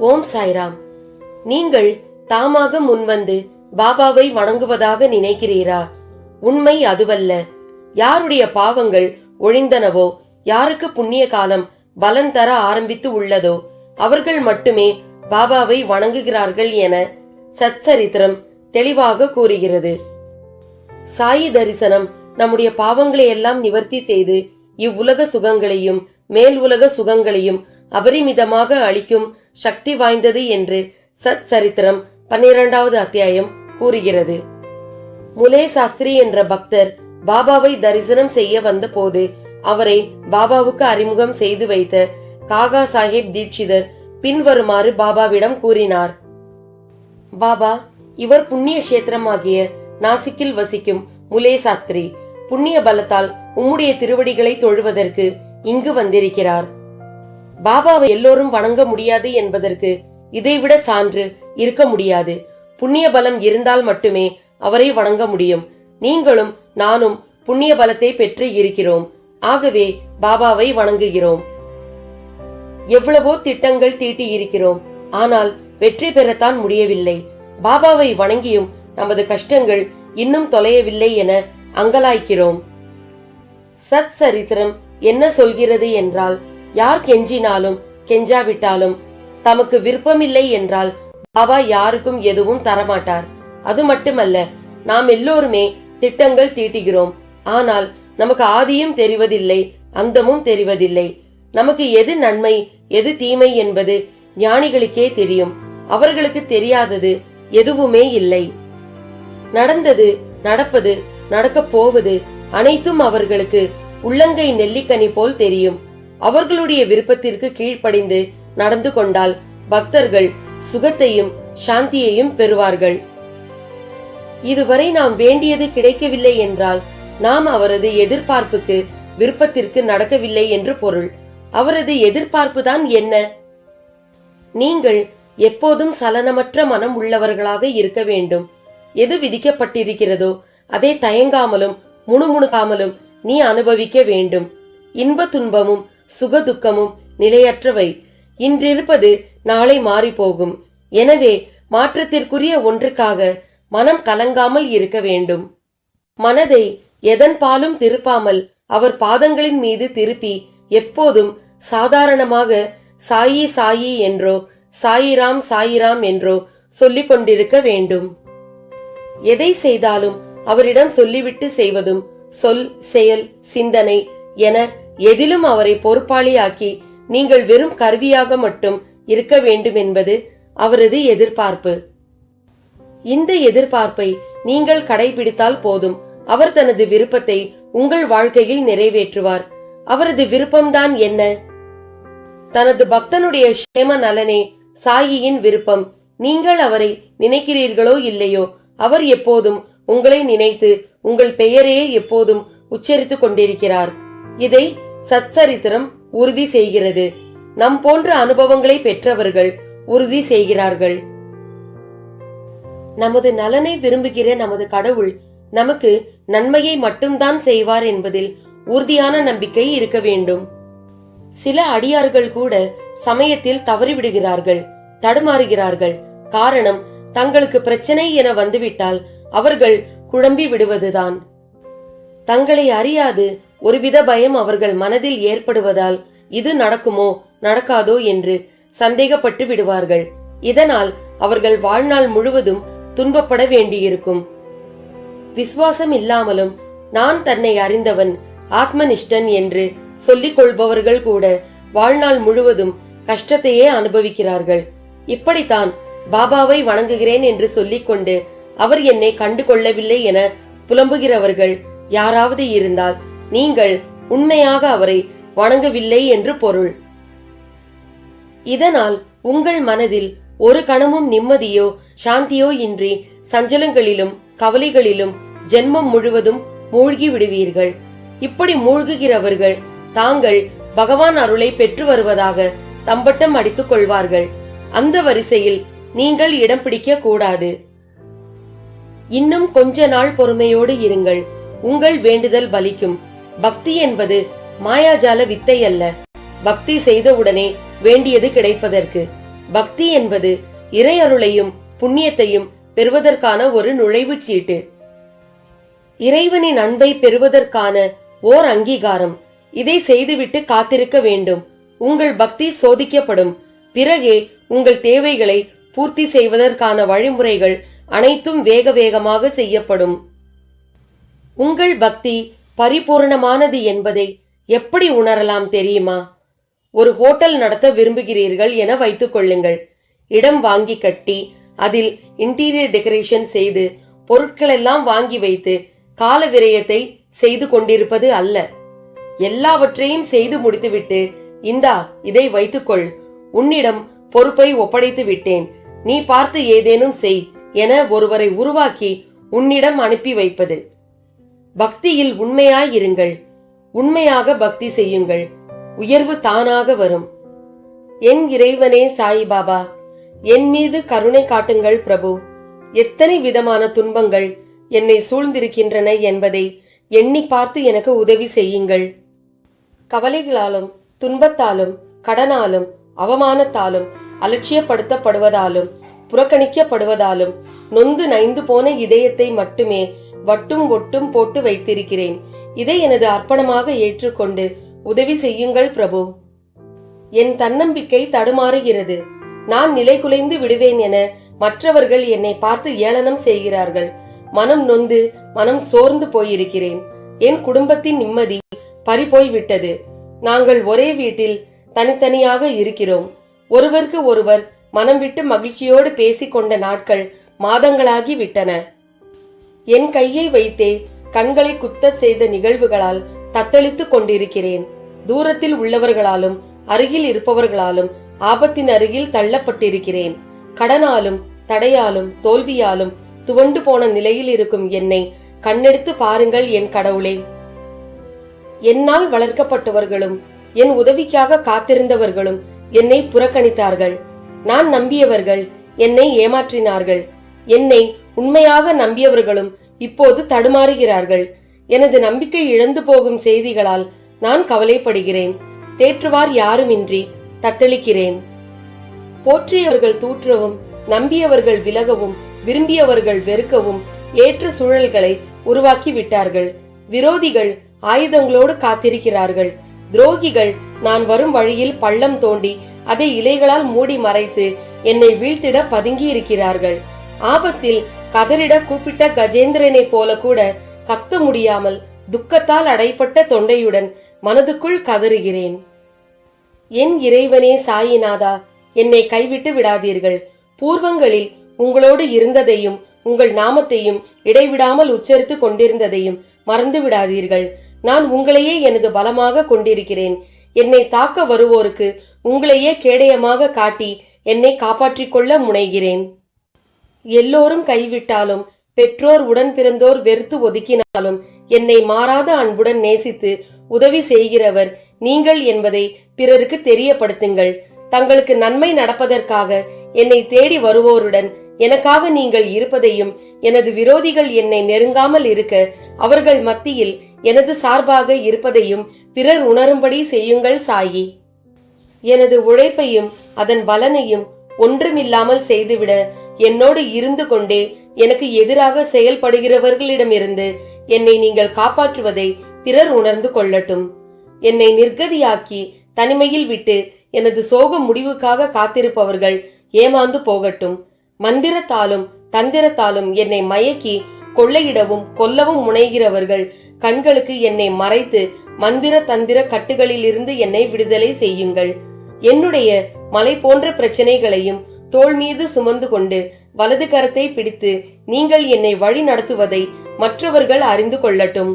ஓம் சாய்ராம். நீங்கள் தாமாக முன்வந்து பாபாவை வணங்குவதாக நினைக்கிறீரா? உண்மை அதுவல்ல. யாருடைய பாவங்கள் ஒழிந்தனவோ யாருக்கு புண்ணிய காலம் பலன் தர ஆரம்பித்து உள்ளதோ அவர்கள் மட்டுமே பாபாவை வணங்குகிறார்கள் என சச்சரித்திரம் தெளிவாக கூறுகிறது. சாயி தரிசனம் நம்முடைய பாவங்களை எல்லாம் நிவர்த்தி செய்து இவ்வுலக சுகங்களையும் மேல் உலக சுகங்களையும் அபரிமிதமாக அளிக்கும் சக்தி வாய்ந்தது என்று சத் சரித்திரம் பன்னிரண்டாவது அத்தியாயம் கூறுகிறது. முலே சாஸ்திரி என்ற பக்தர் பாபாவை தரிசனம் செய்ய வந்த போது அவரை பாபாவுக்கு அறிமுகம் செய்து வைத்த காகா சாஹிப் தீட்சிதர் பின்வருமாறு பாபாவிடம் கூறினார். பாபா இவர் புண்ணிய கஷேத்திரமாகிய நாசிக்கில் வசிக்கும் முலே சாஸ்திரி புண்ணிய பலத்தால் உம்முடைய திருவடிகளை தொழுவதற்கு இங்கு வந்திருக்கிறார். பாபாவை எல்லோரும் வணங்க முடியாது என்பதற்கு இதைவிட சான்று இருக்க முடியாது. புண்ணிய பலம் இருந்தால் மட்டுமே அவரை வணங்க முடியும். நீங்களும் நானும் புண்ணிய பலத்தை பெற்று இருக்கிறோம். ஆகவே பாபாவை வணங்குகிறோம். எவ்வளவோ திட்டங்கள் தீட்டி இருக்கிறோம் ஆனால் வெற்றி பெறத்தான் முடியவில்லை. பாபாவை வணங்கியும் நமது கஷ்டங்கள் இன்னும் தொலையவில்லை என அங்கலாய்க்கிறோம். சத் சரித்திரம் என்ன சொல்கிறது என்றால் யார் கெஞ்சினாலும் கெஞ்சாவிட்டாலும் தமக்கு விருப்பமில்லை என்றால் பாபா யாருக்கும் எதுவும் தரமாட்டார். அது மட்டுமல்ல நாம் எல்லோருமே திட்டங்கள் தீட்டுகிறோம். ஆனால் நமக்கு ஆதியும் தெரிவதில்லை அந்தமும் தெரிவதில்லை. நமக்கு எது நன்மை எது தீமை என்பது ஞானிகளுக்கே தெரியும். அவர்களுக்கு தெரியாதது எதுவுமே இல்லை. நடந்தது நடப்பது நடக்கப் போவது அனைத்தும் அவர்களுக்கு உள்ளங்கை நெல்லிக்கனி போல் தெரியும். அவர்களுடைய விருப்பத்திற்கு கீழ்ப்படிந்து நடந்து கொண்டால் பக்தர்கள் சுகத்தையும் சாந்தியையும் பெறுவார்கள். இதுவரை நாம் வேண்டியது கிடைக்கவில்லை என்றால் நாம் அவரது எதிர்பார்ப்புக்கு விருப்பத்திற்கு நடக்கவில்லை என்று பொருள். அவரது எதிர்பார்ப்பு தான் என்ன? நீங்கள் எப்போதும் சலனமற்ற மனம் உள்ளவர்களாக இருக்க வேண்டும். எது விதிக்கப்பட்டிருக்கிறதோ அதை தயங்காமலும் முணுமுணுக்காமலும் நீ அனுபவிக்க வேண்டும். இன்ப துன்பமும் சுக துக்கமும் நிலையற்றவை. இன்றிருப்பது நாளை மாறிப்போகும். எனவே மாற்றத்திற்குரிய ஒன்றுக்காக மனம் கலங்காமல் இருக்க வேண்டும். மனதை எதன் பாலும் திருப்பாமல் அவர் பாதங்களின் மீது திருப்பி எப்போதும் சாதாரணமாக சாயி சாயி என்றோ சாயிராம் சாயிராம் என்றோ சொல்லிக் கொண்டிருக்க வேண்டும். எதை செய்தாலும் அவரிடம் சொல்லிவிட்டு செய்வதும் சொல் செயல் சிந்தனை என எதிலும் அவரை பொறுப்பாளியாக்கி நீங்கள் வெறும் கருவியாக மட்டும் இருக்க வேண்டும் என்பது அவரது எதிர்பார்ப்பு. இந்த எதிர்பார்ப்பை நீங்கள் கடைபிடித்தால் போதும் அவர் தனது விருப்பத்தை உங்கள் வாழ்க்கையில் நிறைவேற்றுவார். அவரது விருப்பம்தான் என்ன? தனது பக்தனுடைய க்ஷேம நலனே சாயியின் விருப்பம். நீங்கள் அவரை நினைக்கிறீர்களோ இல்லையோ அவர் எப்போதும் உங்களை நினைத்து உங்கள் பெயரையே எப்போதும் உச்சரித்துக் கொண்டிருக்கிறார். இதை சச்சரித்திரம் உறுதி செய்கிறது. நம் போன்ற அனுபவங்களை பெற்றவர்கள் உறுதி செய்கிறார்கள். நமது நலனை விரும்புகிற நமது கடவுள் நமக்கு நன்மையை மட்டும்தான் செய்வார் என்பதில் உறுதியான நம்பிக்கை இருக்க வேண்டும். சில அடியார்கள் கூட சமயத்தில் தவறிவிடுகிறார்கள் தடுமாறுகிறார்கள். காரணம் தங்களுக்கு பிரச்சனை என வந்துவிட்டால் அவர்கள் குழம்பி விடுவதுதான். தங்களை அறியாது ஒருவித பயம் அவர்கள் மனதில் ஏற்படுவதால் இது நடக்குமோ நடக்காதோ என்று சந்தேகப்பட்டு விடுவார்கள். இதனால் அவர்கள் வாழ்நாள் முழுவதும் துன்பப்பட வேண்டியிருக்கும். விசுவாசம் இல்லாமலும் நான் தன்னை அறிந்தவன் ஆத்மனிஷ்டன் என்று சொல்லிக் கொள்பவர்கள் கூட வாழ்நாள் முழுவதும் கஷ்டத்தையே அனுபவிக்கிறார்கள். இப்படித்தான் பாபாவை வணங்குகிறேன் என்று சொல்லிக்கொண்டு அவர் என்னை கண்டு கொள்ளவில்லை என புலம்புகிறவர்கள் யாராவது இருந்தால் நீங்கள் உண்மையாக அவரை வணங்கவில்லை என்று பொருள். இதனால் உங்கள் மனதில் ஒரு கணமும் நிம்மதியோ சாந்தியோ இன்றி சஞ்சலங்களிலும் கவலைகளிலும் ஜென்மம் முழுவதும் மூழ்கி விடுவீர்கள் இப்படி மூழ்குகிறவர்கள் தாங்கள் பகவான் அருளை பெற்று வருவதாக தம்பட்டம் அடித்துக் கொள்வார்கள். அந்த வரிசையில் நீங்கள் இடம் பிடிக்க கூடாது. இன்னும் கொஞ்ச நாள் பொறுமையோடு இருங்கள். உங்கள் வேண்டுதல் பலிக்கும். பக்தி என்பது மாயாஜால வித்தை அல்ல. பக்தி செய்தவுடனே வேண்டியது கிடைப்பதற்கு. பக்தி என்பது இறையருளையும் புண்ணியத்தையும் பெறுவதற்கான ஒரு நுழைவுச் சீட்டு. இறைவனின் அன்பை பெறுவதற்கான ஓர் அங்கீகாரம். இதை செய்துவிட்டு காத்திருக்க வேண்டும். உங்கள் பக்தி சோதிக்கப்படும். பிறகே உங்கள் தேவைகளை பூர்த்தி செய்வதற்கான வழிமுறைகள் அனைத்தும் வேக வேகமாக செய்யப்படும். உங்கள் பக்தி பரிபூர்ணமானது என்பதை எப்படி உணரலாம் தெரியுமா? ஒரு ஹோட்டல் நடத்த விரும்புகிறீர்கள் என வைத்துக் கொள்ளுங்கள். இடம் வாங்கி கட்டி அதில் இன்டீரியர் டெக்கரேஷன் செய்து பொருட்களெல்லாம் வாங்கி வைத்து கால விரயத்தை செய்து கொண்டிருப்பது அல்ல. எல்லாவற்றையும் செய்து முடித்துவிட்டு இந்தா இதை வைத்துக்கொள். உன்னிடம் பொறுப்பை ஒப்படைத்து விட்டேன். நீ பார்த்து ஏதேனும் செய் என ஒருவரை உருவாக்கி உன்னிடம் அனுப்பி வைப்பது. பக்தியில் உண்மையாயிருங்கள். உண்மையாக பக்தி செய்யுங்கள். உயர்வு தானாக வரும். என் இறைவனே சாயிபாபா என் மீது கருணை காட்டுங்கள் பிரபு. எத்தனை விதமான துன்பங்கள் என்னை சூழ்ந்திருக்கின்றன என்பதை எண்ணி பார்த்து எனக்கு உதவி செய்யுங்கள். கவலைகளாலும் துன்பத்தாலும் கடனாலும் அவமானத்தாலும் அலட்சியப்படுத்தப்படுவதாலும் புறக்கணிக்கப்படுவதாலும் நொந்து நைந்து போன இதயத்தை மட்டுமே வட்டும் ஒட்டும் போட்டு வைத்திருக்கிறேன். இதை எனது அர்ப்பணமாக ஏற்றுக்கொண்டு உதவி செய்யுங்கள் பிரபு. என் தன்னம்பிக்கை தடுமாறுகிறது. நான் நிலைகுலைந்து விடுவேன் என மற்றவர்கள் என்னை பார்த்து ஏளனம் செய்கிறார்கள். மனம் நொந்து மனம் சோர்ந்து போயிருக்கிறேன். என் குடும்பத்தின் நிம்மதி பறிபோய்விட்டது. நாங்கள் ஒரே வீட்டில் தனித்தனியாக இருக்கிறோம். ஒருவருக்கு ஒருவர் மனம் விட்டு மகிழ்ச்சியோடு பேசிக்கொண்ட நாட்கள் மாதங்களாகி விட்டன. என் கையை வைத்தே கண்களை குத்த செய்த நிகழ்வுகளால் தத்தளித்துக் கொண்டிருக்கிறேன். தூரத்தில் உள்ளவர்களாலும் அருகில் இருப்பவர்களாலும் ஆபத்தின் அருகில் தள்ளப்பட்டிருக்கிறேன். கடனாலும் தடையாலும் தோல்வியாலும் துவண்டு போன நிலையில் இருக்கும் என்னை கண்ணெடுத்து பாருங்கள் என் கடவுளே. என்னால் வளர்க்கப்பட்டவர்களும் என் உதவிக்காக காத்திருந்தவர்களும் என்னை புறக்கணித்தார்கள். நான் நம்பியவர்கள் என்னை ஏமாற்றினார்கள். என்னை உண்மையாக நம்பியவர்களும் இப்போது தடுமாறுகிறார்கள். எனது நம்பிக்கை இழந்து போகும் செய்திகளால் நான் கவலைப்படுகிறேன். தேற்றுவார் யாருமின்றி தத்தளிக்கிறேன். போற்றியவர்கள் தூற்றவும் நம்பியவர்கள் விலகவும் விரும்பியவர்கள் வெறுக்கவும் ஏற்ற சூழல்களை உருவாக்கி விட்டார்கள் விரோதிகள் ஆயுதங்களோடு காத்திருக்கிறார்கள். துரோகிகள் நான் வரும் வழியில் பள்ளம் தோண்டி அதை இலைகளால் மூடி மறைத்து என்னை வீழ்த்திட பதுங்கி இருக்கிறார்கள் ஆபத்தில் கதறிட கூப்பிட்ட கஜேந்திரனை போல கூட கத்த முடியாமல் துக்கத்தால் அடைப்பட்ட தொண்டையுடன் மனதுக்குள் கதறுகிறேன். என் இறைவனே சாயிநாதா என்னை கைவிட்டு விடாதீர்கள். பூர்வங்களில் உங்களோடு இருந்ததையும் உங்கள் நாமத்தையும் இடைவிடாமல் உச்சரித்து கொண்டிருந்ததையும் மறந்து விடாதீர்கள். நான் உங்களையே எனது பலமாக கொண்டிருக்கிறேன். என்னை தாக்க வருவோருக்கு உங்களையே கேடயமாக காட்டி என்னை காப்பாற்றிக் கொள்ள முனைகிறேன். எல்லோரும் கைவிட்டாலும் பெற்றோர் உடன் பிறந்தோர் வெறுத்து ஒதுக்கினாலும் என்னை மாறாத அன்புடன் நேசித்து உதவி செய்கிறவர் நீங்கள் என்பதை பிறருக்கு தெரியப்படுத்துங்கள். தங்களுக்கு நன்மை நடப்பதற்காக என்னை தேடி வருவோருடன் எனக்காக நீங்கள் இருப்பதையும் எனது விரோதிகள் என்னை நெருங்காமல் இருக்க அவர்கள் மத்தியில் எனது சார்பாக இருப்பதையும் பிறர் உணரும்படி செய்யுங்கள் சாயி. எனது உழைப்பையும் அதன் பலனையும் ஒன்றுமில்லாமல் செய்துவிட என்னோடு இருந்து கொண்டே எனக்கு எதிராக செயல்படுகிறவர்களிடமிருந்து என்னை நீங்கள் காப்பாற்றுவதை பிறர் உணர்ந்து கொள்ளட்டும். என்னை நிர்கதியாக்கி தனிமையில் விட்டு எனது சோக முடிவுக்காக காத்திருப்பவர்கள் ஏமாந்து போகட்டும். மந்திரத்தாலும் தந்திரத்தாலும் என்னை மயக்கி கொள்ளையிடவும் கொல்லவும் முனைகிறவர்கள் கண்களுக்கு என்னை மறைத்து மந்திர தந்திர கட்டுகளிலிருந்து என்னை விடுதலை செய்யுங்கள். என்னுடைய மலை போன்ற பிரச்சனைகளையும் தோள் மீது சுமந்து கொண்டு வலது கரத்தை பிடித்து நீங்கள் என்னை வழி நடத்துவதை மற்றவர்கள் அறிந்து கொள்ளட்டும்.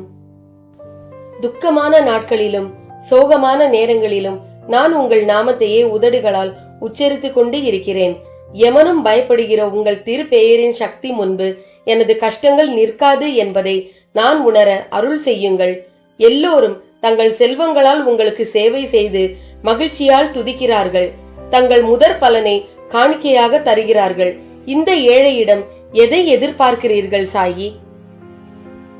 துக்கமான நாட்களிலும் சோகமான நேரங்களிலும் நான் உங்கள் நாமத்தையே உதடுகளால் உச்சரித்துக் கொண்டு இருக்கிறேன். எமனும் பயப்படுகிற உங்கள் திருப்பெயரின் சக்தி முன்பு எனது கஷ்டங்கள் நிற்காது என்பதை நான் உணர அருள் செய்யுங்கள். எல்லோரும் தங்கள் செல்வங்களால் உங்களுக்கு சேவை செய்து மகிழ்ச்சியால் துதிக்கிறார்கள். தங்கள் முதற் பலனை காணிக்கையாக தருகிறார்கள். இந்த ஏழையிடம் எதை எதிர்பார்க்கிறீர்கள் சாயி?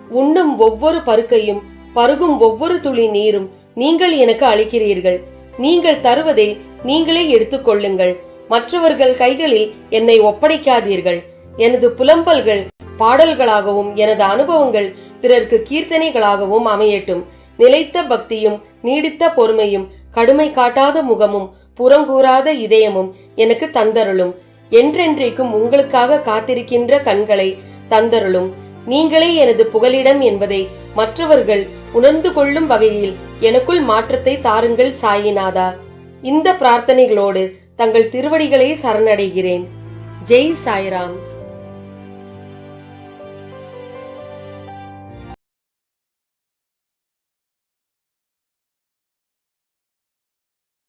உண்ணும் ஒவ்வொரு பருக்கையும் பருகும் ஒவ்வொரு துளி நீரும் நீங்கள் எனக்கு அளிக்கிறீர்கள். நீங்கள் தருவதை நீங்களே எடுத்துக்கொள்ளுங்கள் மற்றவர்கள் கைகளில் என்னை ஒப்படைக்காதீர்கள். எனது புலம்பல்கள் பாடல்களாகவும் எனது அனுபவங்கள் பிறர்க்கு கீர்த்தனைகளாகவும் அமையட்டும். நிலைத்த பக்தியும் நீடித்த பொறுமையும் கடுமை காட்டாத முகமும் புறங்கூறாத இதயமும் எனக்கு தந்தருளும். என்றென்றைக்கும் உங்களுக்காக காத்திருக்கின்ற கண்களை தந்தருளும். நீங்களே எனது புகலிடம் என்பதை மற்றவர்கள் உணர்ந்து கொள்ளும் வகையில் எனக்குள் மாற்றத்தை தாருங்கள் சாயினாதா இந்த பிரார்த்தனைகளோடு தங்கள் திருவடிகளை சரணடைகிறேன். ஜெய் சாய்ராம்.